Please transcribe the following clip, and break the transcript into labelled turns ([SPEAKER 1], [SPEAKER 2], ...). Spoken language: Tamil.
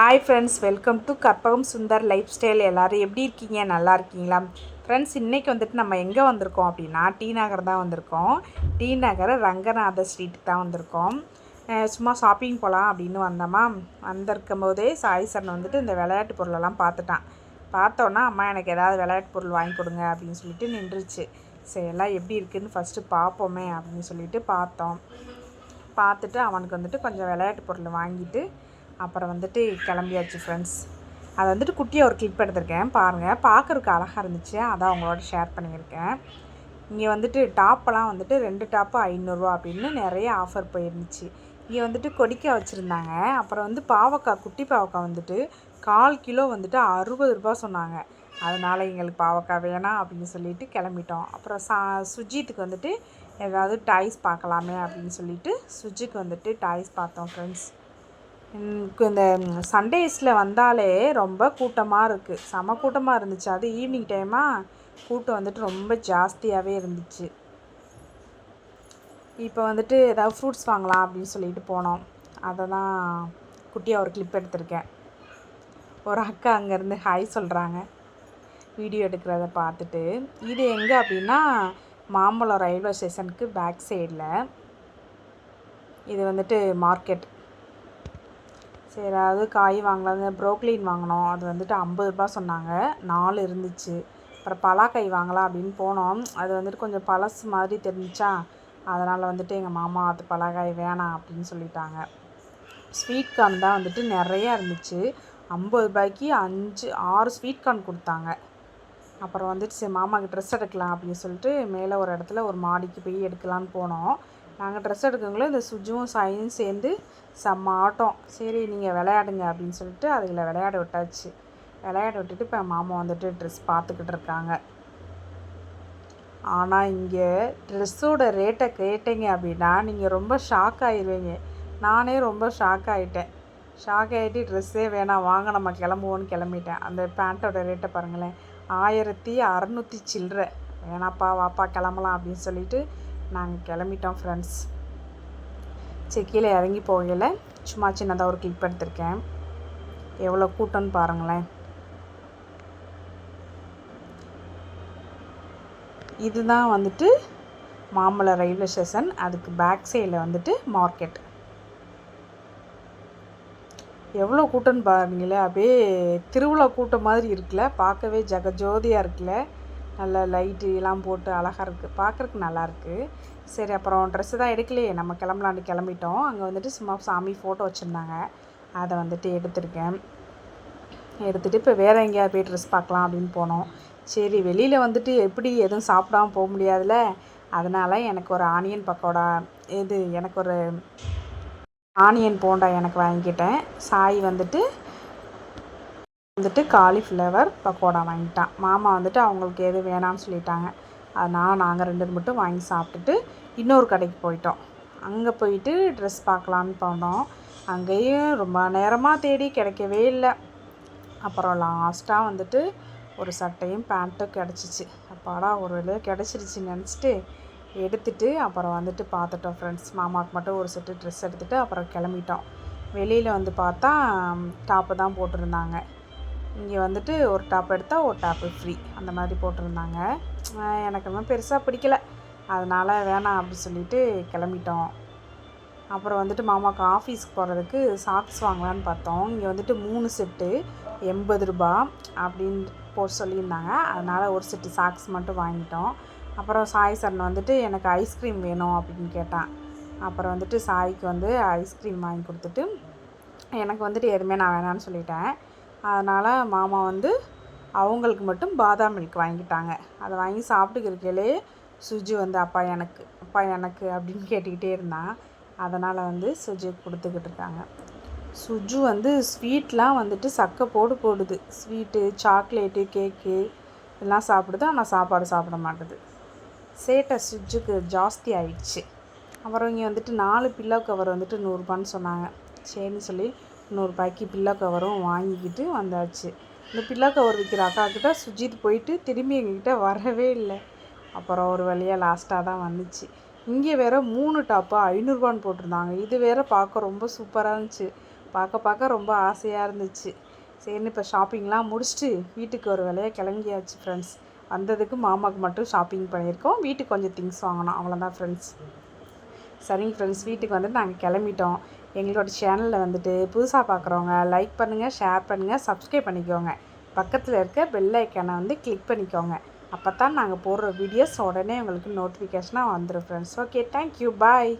[SPEAKER 1] hi friends welcome to Karpagam Sundar lifestyle எல்லோரும் எப்படி இருக்கீங்க நல்லா இருக்கீங்களா ஃப்ரெண்ட்ஸ் இன்றைக்கி வந்துட்டு நம்ம எங்கே வந்திருக்கோம் அப்படின்னா டி நகர் தான் வந்திருக்கோம் டி நகர் ரங்கநாத ஸ்ட்ரீட்டுக்கு தான் வந்திருக்கோம் சும்மா ஷாப்பிங் போகலாம் அப்படின்னு வந்தோமா வந்திருக்கும் போதே சாய் சரண் வந்துட்டு இந்த விளையாட்டு பொருளெல்லாம் பார்த்துட்டான் பார்த்தோன்னா அம்மா எனக்கு ஏதாவது விளையாட்டு பொருள் வாங்கி கொடுங்க அப்படின்னு சொல்லிட்டு நின்றுச்சு சரி எல்லாம் எப்படி இருக்குதுன்னு ஃபஸ்ட்டு பார்ப்போமே அப்படின்னு சொல்லிட்டு பார்த்தோம் பார்த்துட்டு அவனுக்கு வந்துட்டு கொஞ்சம் விளையாட்டு பொருள் வாங்கிட்டு அப்புறம் வந்துட்டு கிளம்பியாச்சு ஃப்ரெண்ட்ஸ் அதை வந்துட்டு குட்டியாக ஒரு கிளிப் எடுத்திருக்கேன் பாருங்கள் பார்க்குறதுக்கு அழகாக இருந்துச்சு அதான் அவங்களோட ஷேர் பண்ணியிருக்கேன் இங்கே வந்துட்டு டாப்பெல்லாம் வந்துட்டு ரெண்டு டாப்பு ஐநூறுரூவா அப்படின்னு நிறைய ஆஃபர் போயிருந்துச்சு இங்கே வந்துட்டு கொடிக்காய் வச்சுருந்தாங்க அப்புறம் வந்து பாவக்காய் குட்டி பாவக்காய் வந்துட்டு கால் கிலோ வந்துட்டு அறுபது ரூபா சொன்னாங்க அதனால் எங்களுக்கு பாவக்காய் வேணாம் அப்படின்னு சொல்லிட்டு கிளம்பிட்டோம் அப்புறம் சா சுஜித்துக்கு வந்துட்டு ஏதாவது டாய்ஸ் பார்க்கலாமே அப்படின்னு சொல்லிட்டு சுஜிக்கு வந்துட்டு டாய்ஸ் பார்த்தோம் ஃப்ரெண்ட்ஸ் இந்த சண்டேஸில் வந்தாலே ரொம்ப கூட்டமாக இருக்குது செம கூட்டமாக இருந்துச்சு அது ஈவினிங் டைமாக கூட்டம் வந்துட்டு ரொம்ப ஜாஸ்தியாகவே இருந்துச்சு இப்போ வந்துட்டு ஏதாவது ஃப்ரூட்ஸ் வாங்கலாம் அப்படின்னு சொல்லிட்டு போனோம் அதை தான் குட்டியாக ஒரு கிளிப் எடுத்திருக்கேன் ஒரு அக்கா அங்கேருந்து ஹாய் சொல்கிறாங்க வீடியோ எடுக்கிறத பார்த்துட்டு இது எங்கே அப்படின்னா மாம்பழம் ரயில்வே ஸ்டேஷனுக்கு பேக் சைடில் இது வந்துட்டு மார்க்கெட் சரி அது காய் வாங்கலாம் ப்ரோக்லின் வாங்கினோம் அது வந்துட்டு ஐம்பது ரூபா சொன்னாங்க நாலு இருந்துச்சு அப்புறம் பலாக்காய் வாங்கலாம் அப்படின்னு போனோம் அது வந்துட்டு கொஞ்சம் பழசு மாதிரி தெரிஞ்சா அதனால் வந்துட்டு எங்கள் மாமா அது பலாக்காய் வேணாம் அப்படின்னு சொல்லிட்டாங்க ஸ்வீட் கார்ன் தான் வந்துட்டு நிறையா இருந்துச்சு ஐம்பது ரூபாய்க்கு அஞ்சு ஆறு ஸ்வீட் கார்ன் கொடுத்தாங்க அப்புறம் வந்துட்டு சரி மாமாவுக்கு ட்ரெஸ் எடுக்கலாம் அப்படின்னு சொல்லிட்டு மேலே ஒரு இடத்துல ஒரு மாடிக்கு போய் எடுக்கலான்னு போனோம் நாங்கள் ட்ரெஸ் எடுக்கங்களோ இந்த சுஜுவும் சாயும் சேர்ந்து செம்ம ஆட்டம் சரி நீங்கள் விளையாடுங்க அப்படின்னு சொல்லிட்டு அதுகளை விளையாட விட்டாச்சு விளையாட விட்டுட்டு இப்போ மாமா வந்துட்டு ட்ரெஸ் பார்த்துக்கிட்டு இருக்காங்க ஆனால் இங்கே ட்ரெஸ்ஸோட ரேட்டை கேட்டீங்க அப்படின்னா நீங்கள் ரொம்ப ஷாக் ஆயிடுவீங்க நானே ரொம்ப ஷாக் ஆகிட்டேன் ஷாக் ஆகிட்டு ட்ரெஸ்ஸே வேணாம் வாங்க நம்ம கிளம்புவோன்னு கிளம்பிட்டேன் அந்த பேண்ட்டோட ரேட்டை பாருங்களேன் ஆயிரத்தி அறநூற்றி சில்லற வேணாப்பா வாப்பா கிளம்பலாம் அப்படின்னு சொல்லிட்டு நாங்கள் கிளம்பிட்டோம் ஃப்ரெண்ட்ஸ் சரி கீழே இறங்கி போகையில் சும்மா சின்னதாக ஒரு கிளிப் எடுத்திருக்கேன் எவ்வளோ கூட்டம்னு பாருங்களேன் இதுதான் வந்துட்டு மாம்பழ ரயில்வே ஸ்டேஷன் அதுக்கு பேக் சைடில் வந்துட்டு மார்க்கெட் எவ்வளோ கூட்டம்னு பாருங்களேன் அப்படியே திருவிழா கூட்டம் மாதிரி இருக்குல்ல பார்க்கவே ஜகஜோதியாக இருக்குல்ல நல்ல லைட்டு எல்லாம் போட்டு அழகாக இருக்குது பார்க்குறக்கு நல்லாயிருக்கு சரி அப்புறம் ட்ரெஸ்ஸு தான் எடுக்கலையே நம்ம கிளம்பலான்னு கிளம்பிட்டோம் அங்கே வந்துட்டு சும்மா சாமி ஃபோட்டோ வச்சுருந்தாங்க அதை வந்துட்டு எடுத்திருக்கேன் எடுத்துகிட்டு இப்போ வேறு எங்கேயாவது போய் ட்ரெஸ் பார்க்கலாம் அப்படின்னு போனோம் சரி வெளியில் வந்துட்டு எப்படி எதுவும் சாப்பிடாமல் போக முடியாதுல்ல அதனால் எனக்கு ஒரு ஆனியன் பக்கோடா இது எனக்கு ஒரு ஆனியன் போண்டா எனக்கு வாங்கிக்கிட்டேன் சாய் வந்துட்டு வந்துட்டு காலிஃப்ளவர் பக்கோடா வாங்கிட்டான் மாமா வந்துட்டு அவங்களுக்கு எது வேணாம்னு சொல்லிட்டாங்க அதனால் நாங்கள் ரெண்டு மட்டும் வாங்கி சாப்பிட்டுட்டு இன்னொரு கடைக்கு போயிட்டோம் அங்கே போயிட்டு ட்ரெஸ் பார்க்கலான்னு போனோம் அங்கேயும் ரொம்ப நேரமாக தேடி கிடைக்கவே இல்லை அப்புறம் லாஸ்ட்டாக வந்துட்டு ஒரு சட்டையும் பேண்ட்டும் கிடச்சிச்சு அப்பாடா ஒரு வேலையாக கிடச்சிருச்சு நினச்சிட்டு எடுத்துட்டு அப்புறம் வந்துட்டு பார்த்துட்டோம் ஃப்ரெண்ட்ஸ் மாமாவுக்கு மட்டும் ஒரு செட்டு ட்ரெஸ் எடுத்துகிட்டு அப்புறம் கிளம்பிட்டோம் வெளியில் வந்து பார்த்தா டாப்பு தான் போட்டிருந்தாங்க இங்கே வந்துட்டு ஒரு டாப் எடுத்தால் ஒரு டாப்பு ஃப்ரீ அந்த மாதிரி போட்டிருந்தாங்க எனக்கு ரொம்ப பெருசாக பிடிக்கல அதனால் வேணாம் அப்படி சொல்லிட்டு கிளம்பிட்டோம் அப்புறம் வந்துட்டு மாமாவுக்கு ஆஃபீஸ்க்கு போகிறதுக்கு சாக்ஸ் வாங்கலான்னு பார்த்தோம் இங்கே வந்துட்டு மூணு செட்டு எண்பது ரூபா அப்படின்னு போட்டு சொல்லியிருந்தாங்க அதனால் ஒரு செட்டு சாக்ஸ் மட்டும் வாங்கிட்டோம் அப்புறம் சாய் சரண் வந்துட்டு எனக்கு ஐஸ்கிரீம் வேணும் அப்படின்னு கேட்டான் அப்புறம் வந்துட்டு சாய்க்கு வந்து ஐஸ்கிரீம் வாங்கி கொடுத்துட்டு எனக்கு வந்துட்டு எதுவுமே நான் வேணான்னு சொல்லிட்டேன் அதனால் மாமா வந்து அவங்களுக்கு மட்டும் பாதாம் மில்க் வாங்கிட்டாங்க அதை வாங்கி சாப்பிட்டுக்கிறக்கையிலே சுஜி வந்து அப்பா எனக்கு அப்பா எனக்கு அப்படின்னு கேட்டுக்கிட்டே இருந்தான் அதனால் வந்து சுஜி கொடுத்துக்கிட்டு இருக்காங்க சுஜு வந்து ஸ்வீட்லாம் வந்துட்டு சக்கை போடு போடுது ஸ்வீட்டு சாக்லேட்டு கேக்கு எல்லாம் சாப்பிடுது ஆனால் சாப்பாடு சாப்பிட மாட்டுது சேட்டை சுஜுக்கு ஜாஸ்தி ஆயிடுச்சு அப்புறம் இங்கே வந்துட்டு நாலு பில்லோ கவர் வந்துட்டு நூறுரூபான்னு சொன்னாங்க சரின்னு சொல்லி நூறுரூபாய்க்கு பில்லா கவரும் வாங்கிக்கிட்டு வந்தாச்சு இந்த பில்லா கவர் விற்கிற கிட்டே சுஜித் போயிட்டு திரும்பி எங்ககிட்ட வரவே இல்லை அப்புறம் ஒரு வழியாக லாஸ்ட்டாக தான் வந்துச்சு இங்கே வேறு மூணு டாப்பாக ஐநூறுரூவான்னு போட்டிருந்தாங்க இது வேறு பார்க்க ரொம்ப சூப்பராக இருந்துச்சு பார்க்க பார்க்க ரொம்ப ஆசையாக இருந்துச்சு சரின்னு இப்போ ஷாப்பிங்லாம் முடிச்சுட்டு வீட்டுக்கு ஒரு வேலையாக கிளம்பியாச்சு ஃப்ரெண்ட்ஸ் வந்ததுக்கு மாமாவுக்கு மட்டும் ஷாப்பிங் பண்ணியிருக்கோம் வீட்டுக்கு கொஞ்சம் திங்ஸ் வாங்கினோம் அவ்வளோதான் ஃப்ரெண்ட்ஸ் சரிங்க ஃப்ரெண்ட்ஸ் வீட்டுக்கு வந்துட்டு நாங்கள் கிளம்பிட்டோம் எங்களோட சேனலில் வந்துட்டு புதுசாக பார்க்குறவங்க லைக் பண்ணுங்கள் ஷேர் பண்ணுங்கள் சப்ஸ்கிரைப் பண்ணிக்கோங்க பக்கத்தில் இருக்க பெல் ஐக்கானை வந்து கிளிக் பண்ணிக்கோங்க அப்போ தான் நாங்கள் போடுற வீடியோஸ் உடனே உங்களுக்கு நோட்டிஃபிகேஷனாக வந்துடும் ஃப்ரெண்ட்ஸ் ஓகே தேங்க்யூ பாய்